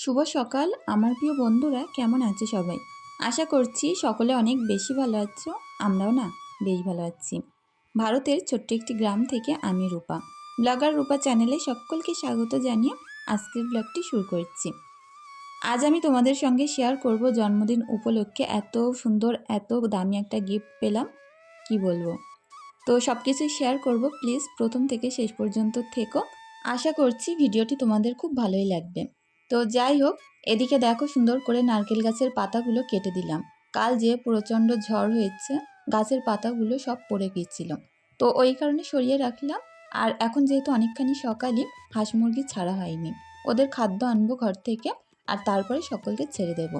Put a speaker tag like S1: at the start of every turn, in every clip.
S1: শুভ সকাল, আমার প্রিয় বন্ধুরা, কেমন আছে সবাই? আশা করছি সকলে অনেক বেশি ভালো আছো, আমরাও না বেশ ভালো আছি। ভারতের ছোট্ট একটি গ্রাম থেকে আমি রূপা। ব্লগার রূপা চ্যানেলে সকলকে স্বাগত জানিয়ে আজকের ব্লগটি শুরু করছি। আজ আমি তোমাদের সঙ্গে শেয়ার করব জন্মদিন উপলক্ষে এত সুন্দর, এত দামি একটা গিফট পেলাম, কি বলব? তো সব কিছুই শেয়ার করব প্লিজ প্রথম থেকে শেষ পর্যন্ত থেকো। আশা করছি ভিডিওটি তোমাদের খুব ভালোই লাগবে। তো যাই হোক, এদিকে দেখো সুন্দর করে নারকেল গাছের পাতাগুলো কেটে দিলাম। কাল যে প্রচণ্ড ঝড় হয়েছে, গাছের পাতাগুলো সব পড়ে গিয়েছিল। তো ওই কারণে সরিয়ে রাখলাম। আর এখন যেহেতু অনেকখানি সকালই, হাঁস মুরগি ছাড়া হয়নি। ওদের খাদ্য আনব ঘর থেকে, আর তারপরে সকলকে ছেড়ে দেব।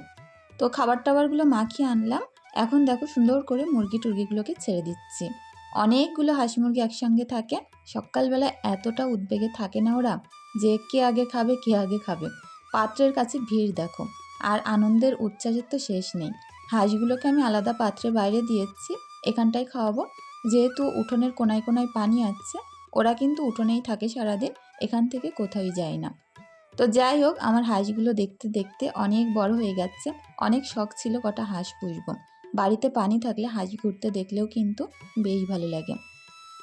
S1: তো খাবার টাবারগুলো মাখিয়ে আনলাম। এখন দেখো সুন্দর করে মুরগি টুরগিগুলোকে ছেড়ে দিচ্ছি। অনেকগুলো হাঁস মুরগি একসঙ্গে থাকে। সকালবেলা এতটা উদ্বেগে থাকে না ওরা, যে কে আগে খাবে, কে আগে খাবে। পাত্রের কাছে ভিড় দেখো, আর আনন্দের উচ্ছ্বাসের তো শেষ নেই। হাঁসগুলোকে আমি আলাদা পাত্রে বাইরে দিয়েছি, এখানটায় খাওয়াবো। যেহেতু উঠোনের কোনায় কোনায় পানি আছে, ওরা কিন্তু উঠোনেই থাকে সারাদিন, এখান থেকে কোথাও যায় না। তো যাই হোক, আমার হাঁসগুলো দেখতে দেখতে অনেক বড় হয়ে গেছে, অনেক শখ ছিল কটা হাঁস পুষবো। বাড়িতে পানি থাকলে হাঁস ঘুরতে দেখলেও কিন্তু বেশ ভালো লাগে।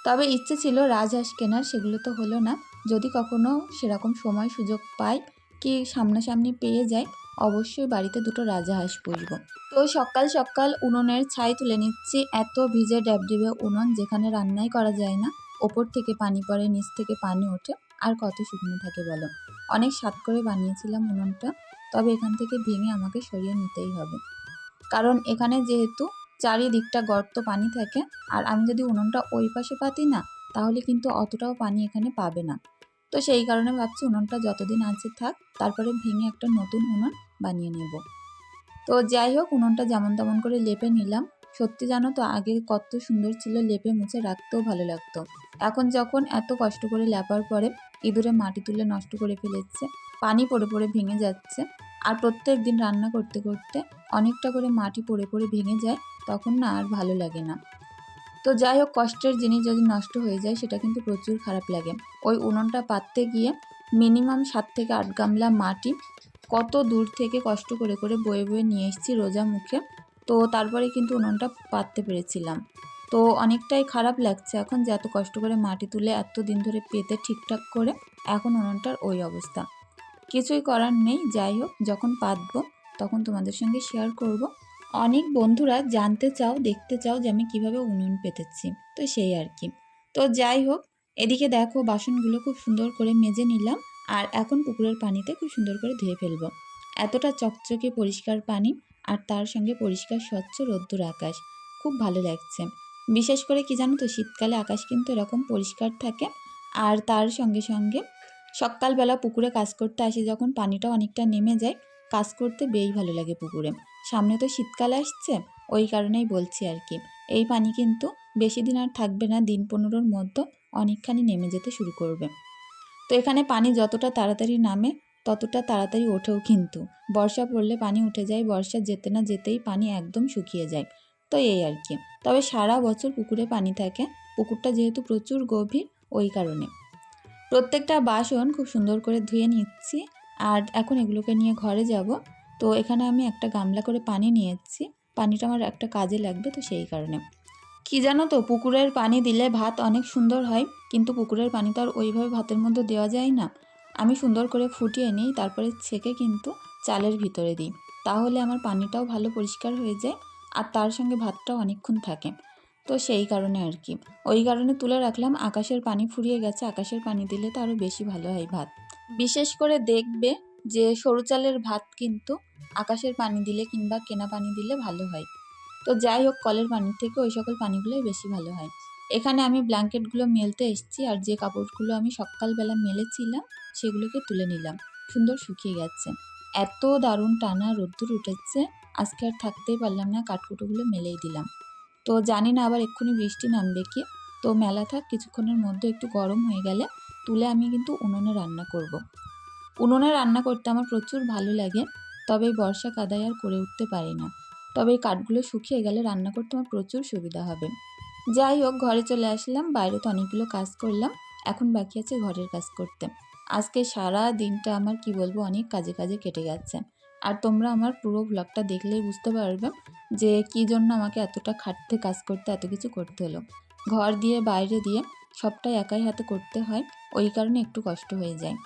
S1: তবে ইচ্ছে ছিল রাজহাঁস কেনার, সেগুলো তো হলো না। যদি কখনো সেরকম সময় সুযোগ পাই কি সামনাসামনি পেয়ে যাই অবশ্যই বাড়িতে দুটো রাজাহাঁস পুষবো। তো সকাল সকাল উনুনের ছাই তুলে নিচ্ছি, এত ভিজে ড্যাবডেবে উনুন যেখানে রান্নাই করা যায় না, ওপর থেকে পানি পড়ে, নিচ থেকে পানি ওঠে, আর কত শুকনো থাকে বলো। অনেক স্বাদ করে বানিয়েছিলাম উনুনটা, তবে এখান থেকে ভেঙে আমাকে সরিয়ে নিতেই হবে। কারণ এখানে যেহেতু চারিদিকটা গর্ত পানি থাকে, আর আমি যদি উনুনটা ওই পাশে পাতি না, তাহলে কিন্তু অতটাও পানি এখানে পাবে না। তো সেই কারণে ভাবছি উনুনটা যতদিন আছে থাক, তারপরে ভেঙে একটা নতুন উনুন বানিয়ে নেব। তো যাই হোক, উনুনটা যেমন তেমন করে লেপে নিলাম। সত্যি জানো তো, আগে কত সুন্দর ছিল লেপে মুছে রাখতেও ভালো লাগতো। এখন যখন এত কষ্ট করে লেপার পরে ইঁদুরে মাটি তুলে নষ্ট করে ফেলেছে, পানি পড়ে পড়ে ভেঙে যাচ্ছে, আর প্রত্যেক দিন রান্না করতে করতে অনেকটা করে মাটি পড়ে পড়ে ভেঙে যায়, তখন না আর ভালো লাগে না। তো যাই হোক কষ্টের জিনিস যদি নষ্ট হয়ে যায়, সেটা কিন্তু প্রচুর খারাপ লাগে। ওই উনুনটা পাততে গিয়ে মিনিমাম সাত থেকে আট গামলা মাটি কত দূর থেকে কষ্ট করে করে বয়ে বয়ে নিয়ে এসেছি রোজা মুখে, তো তারপরে কিন্তু উনুনটা পাততে পেরেছিলাম। তো অনেকটাই খারাপ লাগছে এখন যে এত কষ্ট করে মাটি তুলে এত দিন ধরে পেতে ঠিকঠাক করে এখন উনুনটার ওই অবস্থা। কিছুই করার নেই যাই হোক যখন পাতবো তখন তোমাদের সঙ্গে শেয়ার করব। অনেক বন্ধুরা জানতে চাও, দেখতে চাও যে আমি কীভাবে উনুন পেতেছি। তো সেই আর কি। তো যাই হোক, এদিকে দেখো বাসনগুলো খুব সুন্দর করে মেজে নিলাম আর এখন পুকুরের পানিতে খুব সুন্দর করে ধুয়ে ফেলব। এতটা চকচকে পরিষ্কার পানি আর তার সঙ্গে পরিষ্কার স্বচ্ছ রোদ্দুর আকাশ। খুব ভালো লাগছে। বিশেষ করে কি জানো তো, শীতকালে আকাশ কিন্তু এরকম পরিষ্কার থাকে আর তার সঙ্গে সঙ্গে সকালবেলা পুকুরে কাজ করতে আসি যখন পানিটা অনেকটা নেমে যায়, কাজ করতে বেশ ভালো লাগে পুকুরে। সামনে তো শীতকাল আসছে, ওই কারণেই বলছি আর কি। এই পানি কিন্তু বেশি দিন আর থাকবে না, দিন পনেরোর মধ্যে অনেকখানি নেমে যেতে শুরু করবে। তো এখানে পানি যতটা তাড়াতাড়ি নামে, ততটা তাড়াতাড়ি ওঠেও কিন্তু। বর্ষা পড়লে পানি উঠে যায়, বর্ষা যেতে না যেতেই পানি একদম শুকিয়ে যায়। তো এই আর কি। তবে সারা বছর পুকুরে পানি থাকে, পুকুরটা যেহেতু প্রচুর গভীর, ওই কারণে। প্রত্যেকটা বাসন খুব সুন্দর করে ধুয়ে নিচ্ছি, আর এখন এগুলোকে নিয়ে ঘরে যাব। তো এখানে আমি একটা গামলা করে পানি নিয়েছি। পানিটা আমার একটা কাজে লাগবে তো সেই কারণে। কি জানো তো, পুকুরের পানি দিলে ভাত অনেক সুন্দর হয়, কিন্তু পুকুরের পানি তো আর ওইভাবে ভাতের মধ্যে দেওয়া যায় না। আমি সুন্দর করে ফুটিয়ে নিই, তারপরে ছেঁকে কিন্তু চালের ভিতরে দিই। তাহলে আমার পানিটাও ভালো পরিষ্কার হয়ে যায়, আর তার সঙ্গে ভাতটাও অনেকক্ষণ থাকে। তো সেই কারণে আর কি। ওই কারণে তুলে রাখলাম, আকাশের পানি ফুরিয়ে গেছে, আকাশের পানি দিলে তো আরও বেশি ভালো হয় ভাত। বিশেষ করে দেখবে যে সরু চালের ভাত কিন্তু আকাশের পানি দিলে কিংবা কেনা পানি দিলে ভালো হয়। তো যাই হোক, কলের পানির থেকে ওই সকল পানিগুলোই বেশি ভালো হয়। এখানে আমি ব্ল্যাঙ্কেটগুলো মেলতে এসেছি আর যে কাপড়গুলো আমি সকালবেলা মেলেছিলাম সেগুলোকে তুলে নিলাম। সুন্দর শুকিয়ে গেছে। এত দারুণ টানা রোদ্দুর উঠেছে, আজকে আর থাকতেই পারলাম না, কাঠকুটোগুলো মেলেই দিলাম। তো জানি না আবার এক্ষুনি বৃষ্টি নামবে কি। তো মেলা থাক, কিছুক্ষণের মধ্যে একটু গরম হয়ে গেলে তুলে আমি কিন্তু উনুনে রান্না করব। উনুনে রান্না করতে আমার প্রচুর ভালো লাগে, তবে বর্ষা কাদায় আর করে উঠতে পারি না। তবে এই কাঠগুলো শুকিয়ে গেলে রান্না করতে আমার প্রচুর সুবিধা হবে। যাই হোক, ঘরে চলে আসলাম, বাইরে তো অনেকগুলো কাজ করলাম, এখন বাকি আছে ঘরের কাজ করতে। আজকে সারা দিনটা আমার, কি বলব, অনেক কাজে কাজে কেটে গেছে আর তোমরা আমার পুরো ব্লগটা দেখলেই বুঝতে পারবে যে কী জন্য আমাকে এতটা খাটতে কাজ করতে, এত কিছু করতে হলো। ঘর দিয়ে, বাইরে দিয়ে সবটাই একাই হাতে করতে হয়, ওই কারণে একটু কষ্ট হয়ে যায়।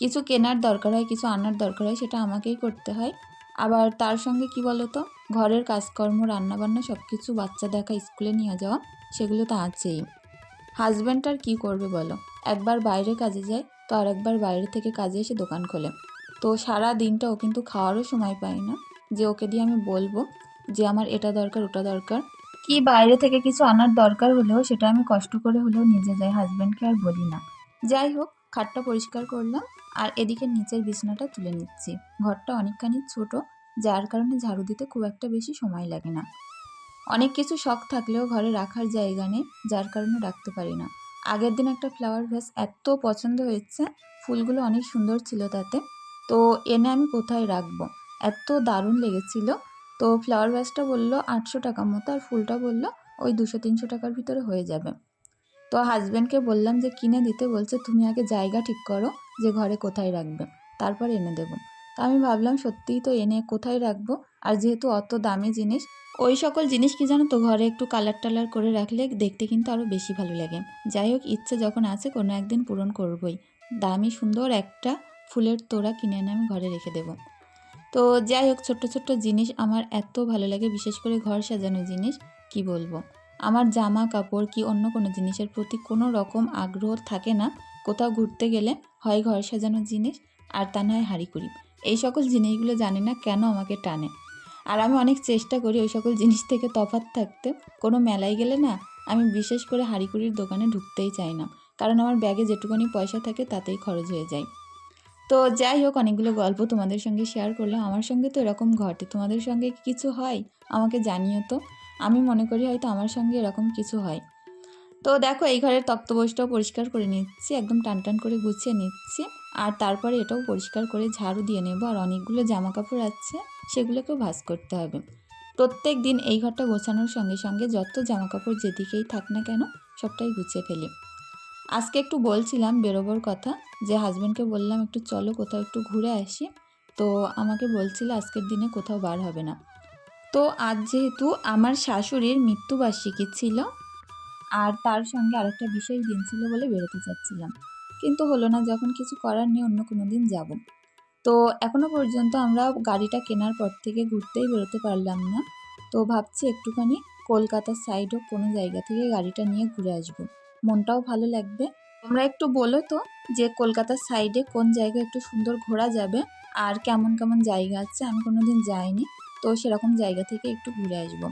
S1: কিছু কেনার দরকার হয়, কিছু আনার দরকার হয়, সেটা আমাকেই করতে হয়। আবার তার সঙ্গে কি বলতো? ঘরের কাজকর্ম, রান্নাবান্না সব কিছু বাচ্চা দেখা স্কুলে নিয়ে যাওয়া, সেগুলো তো আছেই। হাজব্যান্ড আর কী করবে বলো? একবার বাইরে কাজে যায়, তো আর একবার বাইরে থেকে কাজে এসে দোকান খোলে। তো সারা দিনটা ও কিন্তু খাওয়ারও সময় পায় না। যে ওকে দিয়ে আমি বলব যে আমার এটা দরকার, ওটা দরকার। কি বাইরে থেকে কিছু আনার দরকার হলেও সেটা আমি কষ্ট করে হলেও নিজে যাই, হাজব্যান্ডকে আর বলি না। যাই হোক, খাটটা পরিষ্কার করলাম। আর এদিকে নিচের বিছানাটা তুলে নিচ্ছি। ঘরটা অনেকখানি ছোট, যার কারণে ঝাড়ু দিতে খুব একটা বেশি সময় লাগে না। অনেক কিছু শখ থাকলেও ঘরে রাখার জায়গা নেই, যার কারণে রাখতে পারি না। আগের দিন একটা ফ্লাওয়ার ভ্যাস এত পছন্দ হয়েছে, ফুলগুলো অনেক সুন্দর ছিল তাতে। তো এনে আমি কোথায় রাখব? এত দারুণ লেগেছিল। তো ফ্লাওয়ার ভ্যাসটা বলল আটশো টাকা মতো আর ফুলটা বলল ওই দুশো তিনশো টাকার ভিতরে হয়ে যাবে। তো হাজব্যান্ডকে বললাম যে কিনে দিতে, বলছে তুমি আগে জায়গা ঠিক করো। যে ঘরে কোথায় রাখবে তারপর এনে দেবো। তো আমি ভাবলাম সত্যিই তো এনে কোথায় রাখব? আর যেহেতু অত দামি জিনিস, ওই সকল জিনিস কি জানো তো, ঘরে একটু কালার টালার করে রাখলে দেখতে কিন্তু আরও বেশি ভালো লাগে। যাই হোক, ইচ্ছে যখন আছে কোনো একদিন পূরণ করবই। দামি সুন্দর একটা ফুলের তোড়া কিনে এনে আমি ঘরে রেখে দেবো। তো যাই হোক, ছোট্ট ছোট্ট জিনিস আমার এত ভালো লাগে, বিশেষ করে ঘর সাজানো জিনিস, কি বলব? আমার জামা কাপড় কি অন্য কোনো জিনিসের প্রতি কোনো রকম আগ্রহ থাকে না? কোথাও ঘুরতে গেলে হয় ঘর সাজানো জিনিস আর তা নয় হাঁড়িকুড়ি এই সকল জিনিসগুলো জানি না কেন আমাকে টানে। আর আমি অনেক চেষ্টা করি ওই সকল জিনিস থেকে তফাৎ থাকতে। কোনো মেলায় গেলে না আমি বিশেষ করে হাঁড়িকুড়ির দোকানে ঢুকতেই চাই না। কারণ আমার ব্যাগে যেটুকুনি পয়সা থাকে তাতেই খরচ হয়ে যায়। তো যাই হোক, অনেকগুলো গল্প তোমাদের সঙ্গে শেয়ার করলাম। আমার সঙ্গে তো এরকম ঘটে। তোমাদের সঙ্গে কিছু হয়? আমাকে জানিও তো। আমি মনে করি হয়তো আমার সঙ্গে এরকম কিছু হয়। তো দেখো এই ঘরের তক্তপোষটাও পরিষ্কার করে নিচ্ছি, একদম টান টান করে গুছিয়ে নিচ্ছি। আর তারপরে এটাও পরিষ্কার করে ঝাড়ু দিয়ে নেব। আর অনেকগুলো জামা কাপড় আছে, সেগুলোকেও ভাজ করতে হবে। প্রত্যেক দিন এই ঘরটা গোছানোর সঙ্গে সঙ্গে যত জামা কাপড় যেদিকেই থাক না কেন, সবটাই গুছিয়ে ফেলি। আজকে একটু বলছিলাম বেরোবার কথা, যে হাজব্যান্ডকে বললাম একটু চলো কোথাও একটু ঘুরে আসি। তো আমাকে বলছিল আজকের দিনে কোথাও বার হবে না। তো আজ যেহেতু আমার শাশুড়ির মৃত্যুবার্ষিকী ছিল আর তার সঙ্গে আরেকটা বিশেষ দিন ছিল বলে বেরোতে চাচ্ছিলাম। কিন্তু হলো না, যখন কিছু করার নেই, অন্য কোনো দিন যাব। তো এখনও পর্যন্ত আমরা গাড়িটা কেনার পর থেকে ঘুরতেই বেরোতে পারলাম না। তো ভাবছি একটুখানি কলকাতার সাইডও কোনো জায়গা থেকে গাড়িটা নিয়ে ঘুরে আসব। মনটাও ভালো লাগবে। তোমরা একটু বলো তো যে কলকাতার সাইডে কোন জায়গায় একটু সুন্দর ঘোরা যাবে আর কেমন কেমন জায়গা আছে? আমি কোনো দিন যাইনি। তো সেরকম জায়গা থেকে একটু ঘুরে আসব।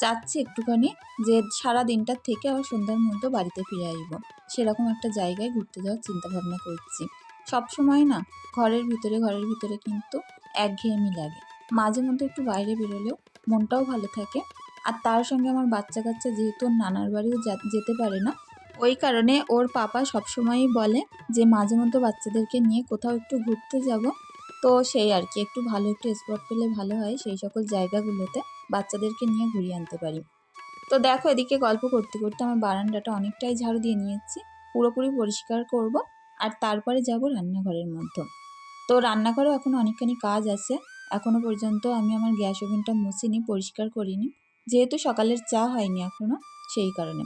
S1: চাচ্ছি একটুখানি যে সারা দিনটার থেকে আবার সন্ধ্যার মধ্যে বাড়িতে ফিরে আসব। সেরকম একটা জায়গায় ঘুরতে যাওয়ার চিন্তা ভাবনা করছি। সব সময় না ঘরের ভিতরে ঘরের ভিতরে কিন্তু একঘেয়েমি লাগে। মাঝে মধ্যে একটু বাইরে বেরোলেও মনটাও ভালো থাকে। আর তার সঙ্গে আমার বাচ্চা কাচ্চা যেহেতু নানার বাড়িও যেতে পারে না, ওই কারণে ওর পাপা সবসময়ই বলে যে, মাঝে মধ্যে বাচ্চাদেরকে নিয়ে কোথাও একটু ঘুরতে যাব। তো সেই আর কি, একটু ভালো একটু স্পট পেলে ভালো হয় সেই সকল জায়গাগুলোতে বাচ্চাদেরকে নিয়ে ঘুরিয়ে আনতে পারি। তো দেখো এদিকে গল্প করতে করতে আমার বারান্দাটা অনেকটাই ঝাড়ু দিয়ে নিয়েছি, পুরোপুরি পরিষ্কার করব আর তারপরে যাব রান্নাঘরের মধ্যে। তো রান্নাঘরেও এখন অনেকখানি কাজ আছে এখনও পর্যন্ত আমি আমার গ্যাস ওভেনটা মুছিনি, পরিষ্কার করিনি। যেহেতু সকালের চা হয়নি এখনও সেই কারণে।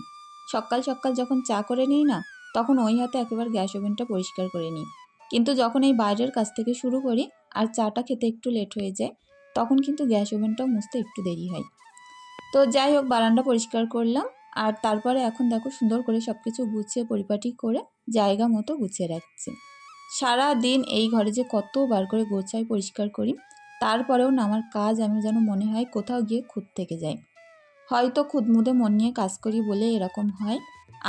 S1: সকাল সকাল যখন চা করে নিই না, তখন ওই হাতে একেবারে গ্যাস ওভেনটা পরিষ্কার করে নিই। কিন্তু যখন এই বাইরের কাজ থেকে শুরু করি আর চাটা খেতে একটু লেট হয়ে যায়, তখন কিন্তু গ্যাস ওভেনটাও মুছতে একটু দেরি হয়। তো যাই হোক, বারান্দা পরিষ্কার করলাম আর তারপরে এখন দেখো সুন্দর করে সব কিছু গুছিয়ে পরিপাটি করে জায়গা মতো গুছিয়ে রাখছি। সারা দিন এই ঘরে যে কতবার করে গোছাই পরিষ্কার করি, তারপরেও না আমার কাজ আমি যেন মনে হয় কোথাও গিয়ে খুঁত থেকে যাই হয়তো খুদমুদে মন নিয়ে কাজ করি বলে এরকম হয়,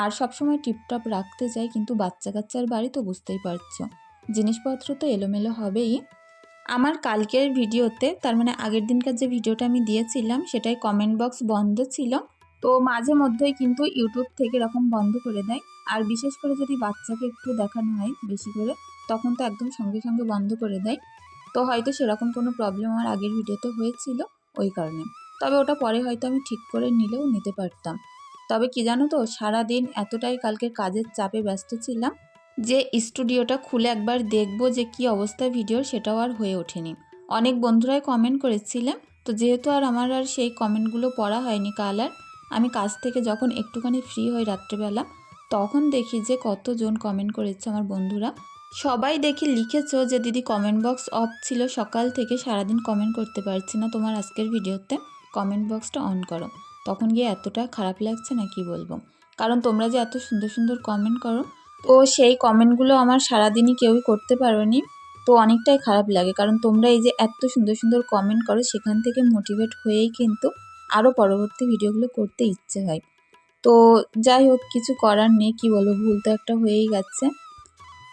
S1: আর সবসময় টিপটপ রাখতে চাই কিন্তু বাচ্চা কাচ্চার বাড়ি তো বুঝতেই পারছ। জিনিসপত্র তো এলোমেলো হবেই। আমার কালকের ভিডিওতে, তার মানে আগের দিনকার যে ভিডিওটা আমি দিয়েছিলাম, সেটাই কমেন্ট বক্স বন্ধ ছিল। তো মাঝে মধ্যেই কিন্তু ইউটিউব থেকে এরকম বন্ধ করে দেয়। আর বিশেষ করে যদি বাচ্চাকে একটু দেখানো হয় বেশি করে, তখন তো একদম সঙ্গে সঙ্গে বন্ধ করে দেয়। তো হয়তো সেরকম কোনো প্রবলেম আমার আগের ভিডিওতে হয়েছিল ওই কারণে। তবে ওটা পরে হয়তো আমি ঠিক করে নিলেও নিতে পারতাম। তবে কি জানো তো, সারাদিন এতটাই কালকে কাজের চাপে ব্যস্ত ছিলাম যে স্টুডিওটা খুলে একবার দেখব যে কি অবস্থা ভিডিওর সেটাও আর হয়ে ওঠেনি। অনেক বন্ধুরাই কমেন্ট করেছিলেন, তো যেহেতু আর আমার আর সেই কমেন্টগুলো পড়া হয়নি কাল আর, আমি কাজ থেকে যখন একটুখানি ফ্রি হই রাত্রেবেলা, তখন দেখি যে কতজন কমেন্ট করেছে আমার বন্ধুরা। সবাই দেখি লিখেছো যে, দিদি কমেন্ট বক্স অফ ছিল, সকাল থেকে সারাদিন কমেন্ট করতে পারছি না তোমার আজকের ভিডিওতে কমেন্ট বক্সটা অন করো। তখন গিয়ে এতটা খারাপ লাগছে না কি বলব? কারণ তোমরা যে এত সুন্দর সুন্দর কমেন্ট করো তো সেই কমেন্টগুলো আমার সারাদিনই কেউই করতে পারোনি। তো অনেকটাই খারাপ লাগে, কারণ তোমরা এই যে এত সুন্দর সুন্দর কমেন্ট করো, সেখান থেকে মোটিভেট হয়েই কিন্তু আরও পরবর্তী ভিডিওগুলো করতে ইচ্ছে হয়। তো যাই হোক, কিছু করার নেই, কি বলো ভুল তো একটা হয়েই গেছে।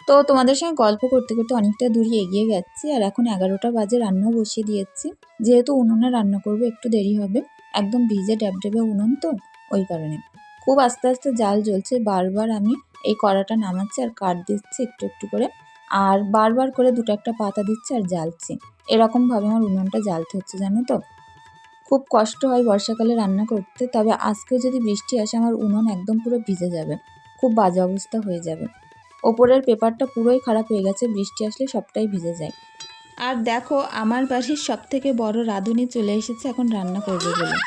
S1: তো তোমাদের সঙ্গে গল্প করতে করতে অনেকটা দূরই এগিয়ে গেছি, আর এখন এগারোটা বাজে রান্না বসিয়ে দিয়েছি। যেহেতু উনুনে রান্না করব, একটু দেরি হবে। একদম ভিজে ড্যাবড্যাবে উনুন তো, ওই কারণে। খুব আস্তে আস্তে জাল জ্বলছে, বারবার আমি এই কড়াটা নামাচ্ছি আর কাট দিচ্ছি একটু একটু করে। আর বারবার করে দুটো একটা পাতা দিচ্ছি আর জ্বালছি। এরকমভাবে আমার উনুনটা জ্বালতে হচ্ছে, জানো তো? খুব কষ্ট হয় বর্ষাকালে রান্না করতে, তবে আজকেও যদি বৃষ্টি আসে আমার উনুন একদম পুরো ভিজে যাবে। খুব বাজে অবস্থা হয়ে যাবে। ওপরের পেপারটা পুরোই খারাপ হয়ে গেছে, বৃষ্টি আসলে সবটাই ভিজে যায়। আর দেখো, আমার বাড়ির সব থেকে বড় রাঁধুনি চলে এসেছে, এখন রান্না করবে বলে।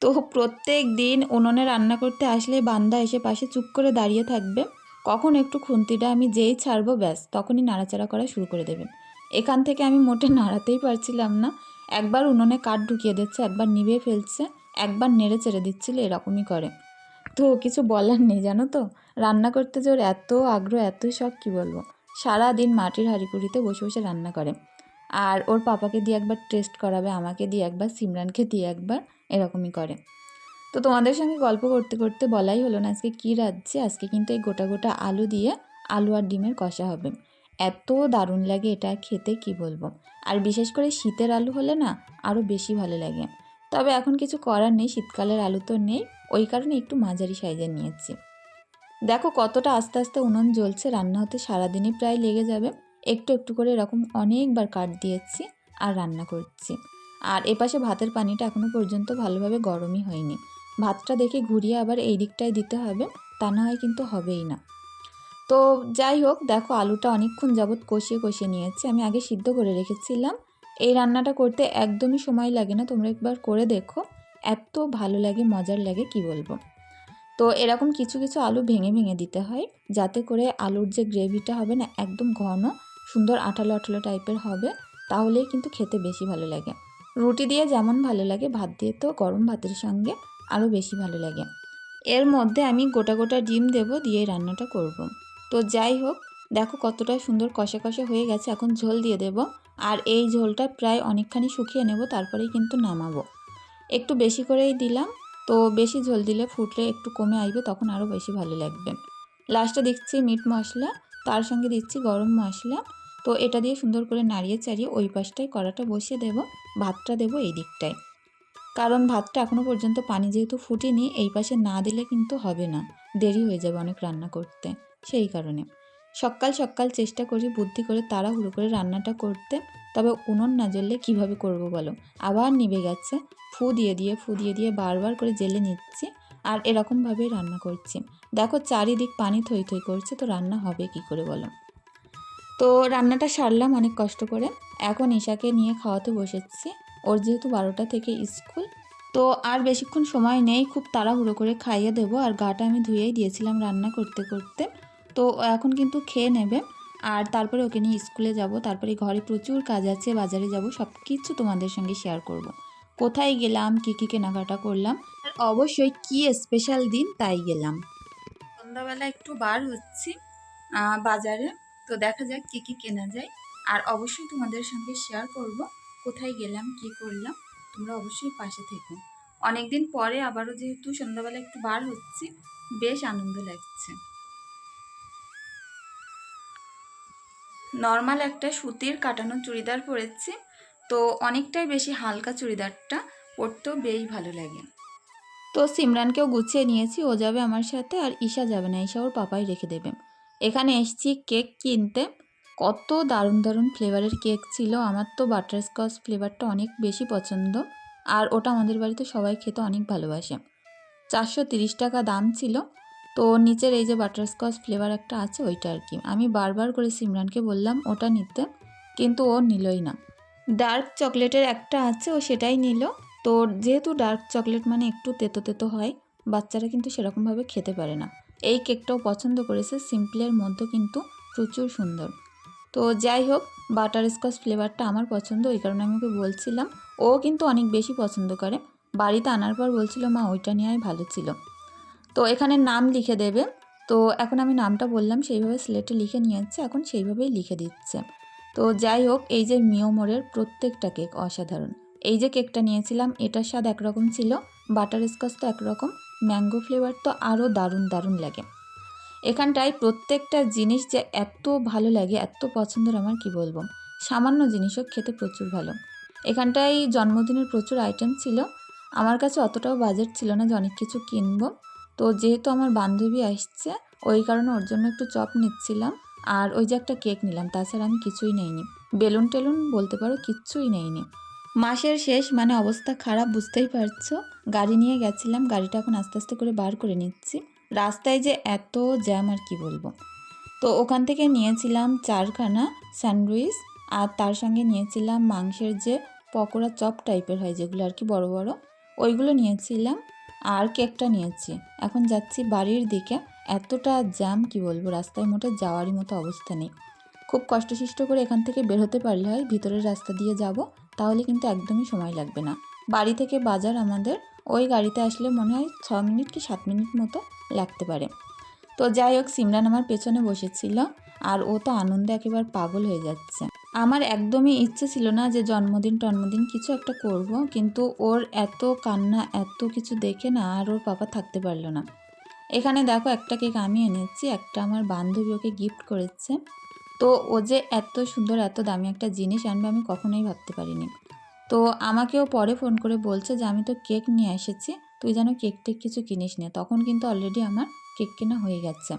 S1: তো প্রত্যেক দিন উনুনে রান্না করতে আসলে বান্দা এসে পাশে চুপ করে দাঁড়িয়ে থাকবে। কখন একটু খুন্তিটা আমি যেই ছাড়বো, ব্যাস, তখনই নাড়াচাড়া করা শুরু করে দেবে। এখান থেকে আমি মোটে নাড়াতেই পারছিলাম না। একবার উনুনে কাঠ ঢুকিয়ে দিচ্ছে, একবার নিভিয়ে ফেলছে, একবার নেড়ে চেড়ে দিচ্ছিল, এরকমই করে। তো কিছু বলার নেই, জানো তো? রান্না করতে যে ওর এত আগ্রহ এত শখ, কী বলব? সারা দিন মাটির হাঁড়িকুড়িতে বসে বসে রান্না করে। আর ওর পাপাকে দিয়ে একবার টেস্ট করাবে, আমাকে দিয়ে একবার, সিমরানকে দিয়ে একবার, এরকমই করে। তো তোমাদের সঙ্গে গল্প করতে করতে বলাই হলো না আজকে কী রাজ্যে আজকে কিন্তু এই গোটা গোটা আলু দিয়ে আলু আর ডিমের কষা হবে। এত দারুণ লাগে এটা খেতে, কি বলব? আর বিশেষ করে শীতের আলু হলে না আরও বেশি ভালো লাগে। তবে এখন কিছু করার নেই, শীতকালের আলু তো নেই, ওই কারণে একটু মাঝারি সাইজের নিয়েছি। দেখো কতটা আস্তে আস্তে উনুন জ্বলছে, রান্না হতে সারাদিনই প্রায় লেগে যাবে। একটু একটু করে এরকম অনেকবার কাট দিয়েছি আর রান্না করছি। আর এপাশে ভাতের পানিটা এখনও পর্যন্ত ভালোভাবে গরমই হয়নি। ভাতটা দেখে ঘুরিয়ে আবার এই দিকটায় দিতে হবে, তা না হয় কিন্তু হবেই না। তো যাই হোক, দেখো আলুটা অনেকক্ষণ যাবৎ কষিয়ে কষিয়ে নিয়েছি। আমি আগে সিদ্ধ করে রেখেছিলাম। এই রান্নাটা করতে একদমই সময় লাগে না, তোমরা একবার করে দেখো। এত ভালো লাগে, মজার লাগে, কি বলব? তো এরকম কিছু কিছু আলু ভেঙে ভেঙে দিতে হয়, যাতে করে আলুর যে গ্রেভিটা হবে না, একদম ঘন সুন্দর আঠালো আঠালো টাইপের হবে, তাহলেই কিন্তু খেতে বেশি ভালো লাগে। রুটি দিয়ে যেমন ভালো লাগে, ভাত দিয়ে তো গরম ভাতের সঙ্গে আরও বেশি ভালো লাগে। এর মধ্যে আমি গোটা গোটা ডিম দেব দিয়ে রান্নাটা করব। তো যাই হোক, দেখো কতটা সুন্দর কষা কষা হয়ে গেছে, এখন ঝোল দিয়ে দেব। আর এই ঝোলটা প্রায় অনেকখানি শুকিয়ে নেব, তারপরেই কিন্তু নামাবো। একটু বেশি করেই দিলাম, তো বেশি ঝোল দিলে ফুটলে একটু কমে আসবে, তখন আরও বেশি ভালো লাগবে। লাস্টে দিচ্ছি মিট মশলা তার সঙ্গে দিচ্ছি গরম মশলা। তো এটা দিয়ে সুন্দর করে নাড়িয়ে চাড়িয়ে ওই পাশটায় কড়াটা বসিয়ে দেব, ভাতটা দেবো এই দিকটায়। কারণ ভাতটা এখনও পর্যন্ত পানি যেহেতু ফুটেনি, এই পাশে না দিলে কিন্তু হবে না, দেরি হয়ে যাবে অনেক রান্না করতে, সেই কারণে। সকাল সকাল চেষ্টা করি বুদ্ধি করে তাড়াহুড়ো করে রান্নাটা করতে, তবে উনুন না জ্বললে কীভাবে করব বলো? আবার নিভে গেছে ফু দিয়ে দিয়ে ফু দিয়ে দিয়ে বারবার করে জেলে নিচ্ছি। আর এরকমভাবেই রান্না করছি। দেখো চারিদিক পানি থই থই করছে, তো রান্না হবে কি করে বলো? তো রান্নাটা সারলাম অনেক কষ্ট করে। এখন ঈশাকে নিয়ে খাওয়াতে বসেছি। ওর যেহেতু বারোটা থেকে স্কুল, তো আর বেশিক্ষণ সময় নেই, খুব তাড়াহুড়ো করে খাইয়ে দেবো। আর গাটা আমি ধুয়েই দিয়েছিলাম রান্না করতে করতে। তো এখন কিন্তু খেয়ে নেবে। আর তারপরে ওকে নিয়ে স্কুলে যাব। তারপরে ঘরে প্রচুর কাজ আছে, বাজারে যাব সব কিছু তোমাদের সঙ্গে শেয়ার করব। কোথায় গেলাম, কী কী কেনাকাটা করলাম অবশ্যই কী স্পেশাল দিন, তাই গেলাম। সন্ধ্যাবেলা একটু বার হচ্ছি বাজারে। তো দেখা যাক কী কী কেনা যায়। আর অবশ্যই তোমাদের সঙ্গে শেয়ার করব, কোথায় গেলাম, কী করলাম। তোমরা অবশ্যই পাশে থেকো। অনেকদিন পরে আবারও যেহেতু সন্ধ্যাবেলা একটু বার হচ্ছি, বেশ আনন্দ লাগছে। নর্মাল একটা সুতির কাটানো চুড়িদার পরেছি, তো অনেকটাই বেশি হালকা চুড়িদারটা পরতেও বেশ ভালো লাগে। তো সিমরানকেও গুছিয়ে নিয়েছি, ও যাবে আমার সাথে আর ঈশা যাবে না, ঈশা ওর পাপাই রেখে দেবে। এখানে এসছি কেক কিনতে। কত দারুণ দারুণ ফ্লেভারের কেক ছিল, আমার তো বাটারস্কচ ফ্লেভারটা অনেক বেশি পছন্দ আর ওটা আমাদের বাড়িতে সবাই খেতে অনেক ভালোবাসে। চারশো টাকা দাম ছিল, তো নিচের এই যে বাটারস্কচ ফ্লেভার একটা আছে ওইটা আর কি। আমি বারবার করে সিমরানকে বললাম, ওটা নিতে। কিন্তু ও নিলই না। ডার্ক চকলেটের একটা আছে, ও সেটাই নিল। তো যেহেতু ডার্ক চকলেট মানে একটু তেতো তেতো হয়, বাচ্চারা কিন্তু সেরকমভাবে খেতে পারে না। এই কেকটাও পছন্দ করেছে সিম্পলের মধ্যে কিন্তু প্রচুর সুন্দর। তো যাই হোক বাটার স্কচ ফ্লেভারটা আমার পছন্দ, ওই কারণে আমি ওকে বলছিলাম। ও কিন্তু অনেক বেশি পছন্দ করে। বাড়িতে আনার পর বলছিল, মা, ওইটা নেওয়াই ভালো ছিল। তো এখানে নাম লিখে দেবে। তো এখন আমি নামটা বললাম, সেইভাবে স্লেটে লিখে নিয়ে নিয়েছে এখন সেইভাবেই লিখে দিচ্ছে। তো যাই হোক, এই যে মিওমোরের প্রত্যেকটা কেক অসাধারণ। এই যে কেকটা নিয়েছিলাম, এটার স্বাদ একরকম ছিল, বাটার স্কচ তো একরকম, ম্যাঙ্গো ফ্লেভার তো আরও দারুণ দারুণ লাগে। এখানটায় প্রত্যেকটা জিনিস যে এত ভালো লাগে, এত পছন্দের আমার কি বলব? সামান্য জিনিসও খেতে প্রচুর ভালো। এখানটায় জন্মদিনের প্রচুর আইটেম ছিল। আমার কাছে অতটাও বাজেট ছিল না যে অনেক কিছু কিনবো। তো যেহেতু আমার বান্ধবী আসছে, ওই কারণে ওর জন্য একটু চপ নিচ্ছিলাম। আর ওই যে একটা কেক নিলাম, তাছাড়া আমি কিছুই নেইনি। বেলুন টেলুন বলতে পারো, কিচ্ছুই নেইনি। মাসের শেষ মানে অবস্থা খারাপ, বুঝতেই পারছ? গাড়ি নিয়ে গেছিলাম, গাড়িটা এখন আস্তে আস্তে করে বার করে নিচ্ছি। রাস্তায় যে এত জ্যাম আর কি বলব? তো ওখান থেকে নিয়েছিলাম চারখানা স্যান্ডউইচ, আর তার সঙ্গে নিয়েছিলাম মাংসের যে পকোড়া চপ টাইপের হয়, যেগুলো আর কি বড় বড়, ওইগুলো নিয়েছিলাম আর কেকটা নিয়েছি। এখন যাচ্ছি বাড়ির দিকে। এতটা জ্যাম কি বলব, রাস্তায় মোটে যাওয়ারই মতো অবস্থা নেই। খুব কষ্টসিষ্ট করে এখান থেকে বের হতে পারলে হয়, ভিতরের রাস্তা দিয়ে যাব। তাহলে কিন্তু একদমই সময় লাগবে না। বাড়ি থেকে বাজার আমাদের, ওই গাড়িতে আসলে মনে হয় ছ মিনিট কি সাত মিনিট মতো লাগতে পারে। তো যাই হোক, সিমরান আমার পেছনে বসেছিল আর ও তো আনন্দে একেবারে পাগল হয়ে যাচ্ছে। আমার একদমই ইচ্ছে ছিল না যে জন্মদিন টন্মদিন কিছু একটা করব, কিন্তু ওর এত কান্না, এত কিছু দেখে না আর ওর পাপা থাকতে পারল না। এখানে দেখো একটা কেক আমি এনেছি, একটা আমার বান্ধবী ওকে গিফট করেছে। তো ও যে এত সুন্দর, এত দামি একটা জিনিস আনবে আমি কখনোই ভাবতে পারিনি। তো আমাকেও পরে ফোন করে বলছে যে, আমি তো কেক নিয়ে এসেছি, তুই যেন কেক টেক কিছু কিনিস নে। তখন কিন্তু অলরেডি আমার কেক কেনা হয়ে গেছে।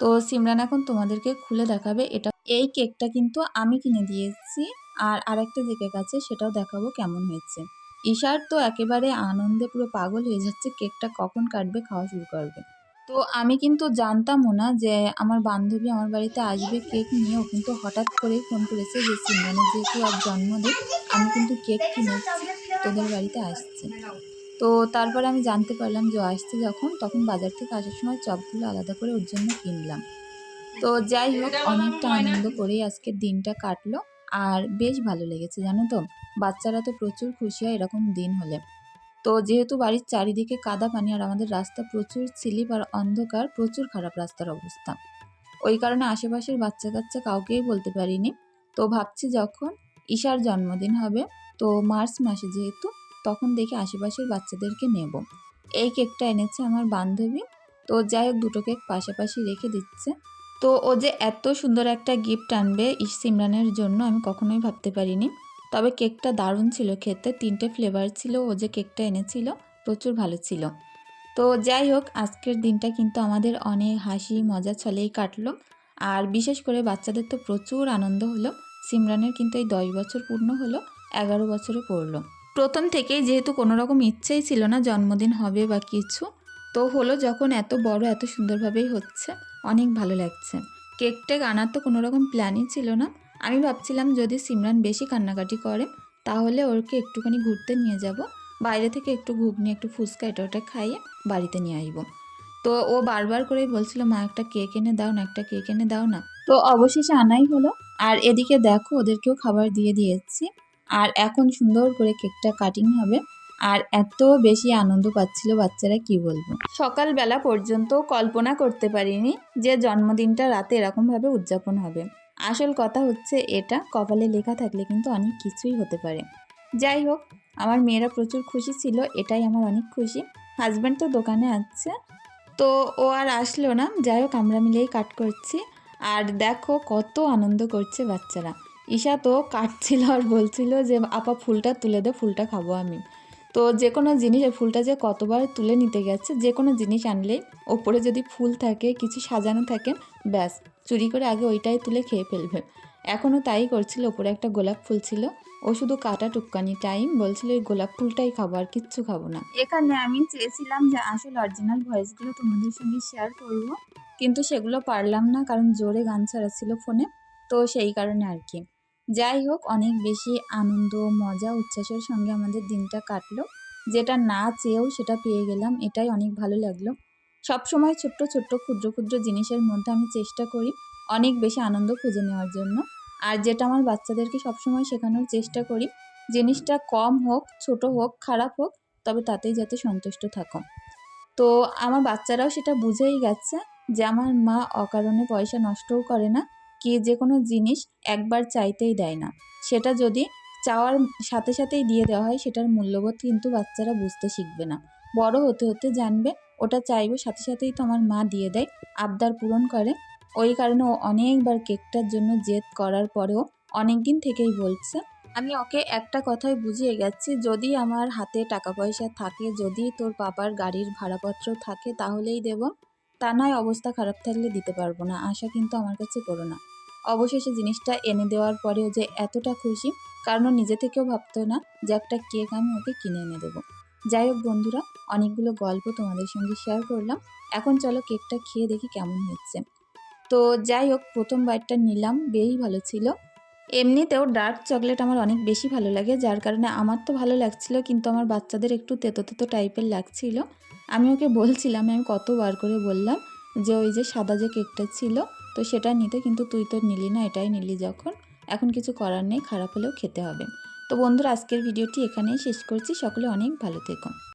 S1: তো সিমরান এখন তোমাদেরকে খুলে দেখাবে, এটা এই কেকটা কিন্তু আমি কিনে দিয়েছি আর আরেকটা যে কেক আছে সেটাও দেখাবো কেমন হয়েছে। ঈশার তো একেবারে আনন্দে পুরো পাগল হয়ে যাচ্ছে কেকটা কখন কাটবে, খাওয়া শুরু করবে। তো আমি কিন্তু জানতামও না যে আমার বান্ধবী আমার বাড়িতে আসবে কেক নিয়ে। ও কিন্তু হঠাৎ করেই ফোন করেছে যে সিমরানের যেহেতু আর জন্মদিন, আমি কিন্তু কেক কিনেছি তোদের বাড়িতে আসছে। তো তারপর আমি জানতে পারলাম যে আসছে যখন, তখন বাজার থেকে আসার সময় চপগুলো আলাদা করে ওর জন্য কিনলাম। তো যাই হোক, অনেকটা আনন্দ করেই আজকে দিনটা কাটলো, আর বেশ ভালো লেগেছে, জানো তো? বাচ্চারা তো প্রচুর খুশি হয় এরকম দিন হলে। তো যেহেতু বাড়ির চারিদিকে কাদা পানি আর আমাদের রাস্তা প্রচুর স্লিপ আর অন্ধকার, প্রচুর খারাপ রাস্তার অবস্থা। ওই কারণে আশেপাশের বাচ্চা কাচ্চা কাউকেই বলতে পারিনি। তো ভাবছি যখন ঈশার জন্মদিন হবে, তো মার্চ মাসে যেহেতু, তখন দেখি আশেপাশের বাচ্চাদেরকে নেব। এই কেকটা এনেছে আমার বান্ধবী। তো যাই হোক, দুটো কেক পাশাপাশি রেখে দিচ্ছে। তো ও যে এত সুন্দর একটা গিফট আনবে ইস সিমরানের জন্য আমি কখনোই ভাবতে পারিনি। তবে কেকটা দারুণ ছিল, খেতে তিনটে ফ্লেভার ছিল, ও যে কেকটা এনেছিল প্রচুর ভালো ছিল। তো যাই হোক, আজকের দিনটা কিন্তু আমাদের অনেক হাসি, মজা ছলেই কাটলো। আর বিশেষ করে বাচ্চাদের তো প্রচুর আনন্দ হলো, সিমরানের কিন্তু এই দশ বছর পূর্ণ হলো, এগারো বছরে পড়ল। প্রথম থেকেই যেহেতু কোনো রকম ইচ্ছেই ছিল না জন্মদিন হবে বা কিছু, তো হলো যখন এত বড়, এত সুন্দরভাবেই হচ্ছে, অনেক ভালো লাগছে। কেক টেক আনার তো কোনো রকম প্ল্যানই ছিল না আমি ভাবছিলাম যদি সিমরান বেশি কান্নাকাটি করে, তাহলে ওরকে একটুখানি ঘুরতে নিয়ে যাব। বাইরে থেকে একটু ঘুগনি, একটু ফুচকা এটা ওটা খাইয়ে বাড়িতে নিয়ে আসব তো ও বারবার করেই বলছিল, মা, একটা কেক এনে দাও না, একটা কেক এনে দাও না। তো অবশেষে আনাই হলো। আর এদিকে দেখো, ওদেরকেও খাবার দিয়ে দিয়েছি। আর এখন সুন্দর করে কেকটা কাটিং হবে। আর এত বেশি আনন্দ পাচ্ছিল বাচ্চারা, কি বলব? সকালবেলা পর্যন্ত কল্পনা করতে পারিনি যে জন্মদিনটা রাতে এরকমভাবে উদযাপন হবে। আসল কথা হচ্ছে এটা, কপালে লেখা থাকলে কিন্তু অনেক কিছুই হতে পারে। যাই হোক, আমার মেয়েরা প্রচুর খুশি ছিল, এটাই আমার অনেক খুশি। হাজব্যান্ড তো দোকানে আছে, তো ও আর আসলো না। যাই হোক, আমরা মিলেই কাট করছি। আর দেখো, কত আনন্দ করছে বাচ্চারা। ঈশা তো কাটছিল আর বলছিল যে, আপা, ফুলটা তুলে দে, ফুলটা খাব আমি। তো যে কোনো জিনিস ফুলটা যে কতবার তুলে নিতে গেছে, যে কোনো জিনিস আনলে ওপরে যদি ফুল থাকে, কিছু সাজানো থাকে, ব্যাস। চুরি করে আগে ওইটাই তুলে খেয়ে ফেলবে। এখনও তাই করছিল, ওপরে একটা গোলাপ ফুল ছিল। ও শুধু কাটা টুককানি টাইম বলছিল, এই গোলাপ ফুলটাই খাব, আর কিচ্ছু খাব না। এখানে আমি চেয়েছিলাম যে আসল অরিজিনাল ভয়েসগুলো তোমাদের সঙ্গে শেয়ার করব, কিন্তু সেগুলো পারলাম না, কারণ জোরে গান ছাড়া ছিল ফোনে তো সেই কারণে আর কি। যাই হোক, অনেক বেশি আনন্দ, মজা, উচ্ছ্বাসের সঙ্গে আমাদের দিনটা কাটলো। যেটা না চেয়েও সেটা পেয়ে গেলাম, এটাই অনেক ভালো লাগল। সব সময় ছোট্ট ছোট্ট ক্ষুদ্র ক্ষুদ্র জিনিসের মধ্যে আমি চেষ্টা করি অনেক বেশি আনন্দ খুঁজে নেওয়ার জন্য। আর যেটা আমার বাচ্চাদেরকে সবসময় শেখানোর চেষ্টা করি, জিনিসটা কম হোক, ছোট হোক, খারাপ হোক, তবে তাতেই যাতে সন্তুষ্ট থাকো তো আমার বাচ্চারাও সেটা বুঝেই গেছে যে আমার মা অকারণে পয়সা নষ্টও করে না, কি যে কোনো জিনিস একবার চাইতেই দেয় না। সেটা যদি চাওয়ার সাথে সাথেই দিয়ে দেওয়া হয়, সেটার মূল্যবোধ কিন্তু বাচ্চারা বুঝতে শিখবে না। বড় হতে হতে জানবে ওটা চাইবে, সাথে সাথেই তো আমার মা দিয়ে দেয়, আবদার পূরণ করে। ওই কারণে ও অনেকবার কেকটার জন্য জেদ করার পরেও অনেক দিন থেকেই বলছে, আমি ওকে একটা কথাই বুঝিয়ে গেছি, যদি আমার হাতে টাকা পয়সা থাকে, যদি তোর বাবার গাড়ির ভাড়াপত্র থাকে, তাহলেই দেব। তা নয়, অবস্থা খারাপ থাকলে দিতে পারব না, আশা কিন্তু আমার কাছে করো না। অবশেষে জিনিসটা এনে দেওয়ার পরেও যে এতটা খুশি, কারণ নিজে থেকেও ভাবতো না যে একটা কেক আমি ওকে কিনে এনে দেবো। যাই হোক বন্ধুরা, অনেকগুলো গল্প তোমাদের সঙ্গে শেয়ার করলাম। এখন চলো কেকটা খেয়ে দেখি কেমন হচ্ছে। তো যাই হোক, প্রথম বাইটটা নিলাম, বেশ ভালো ছিল। এমনিতেও ডার্ক চকলেট আমার অনেক বেশি ভালো লাগে, যার কারণে আমার তো ভালো লাগছিল, কিন্তু আমার বাচ্চাদের একটু তেতো তেতো টাইপের লাগছিল। আমি ওকে বলছিলাম, আমি কতবার করে বললাম যে ওই যে সাদা যে কেকটা ছিল, তো সেটা নিতে, কিন্তু তুই তো নিলি না, এটাই নিলি যখন। এখন কিছু করার নেই, খারাপ হলেও খেতে হবে। তো বন্ধুরা আজকের ভিডিওটি এখানেই শেষ করছি। সকলে অনেক ভালো থেকো।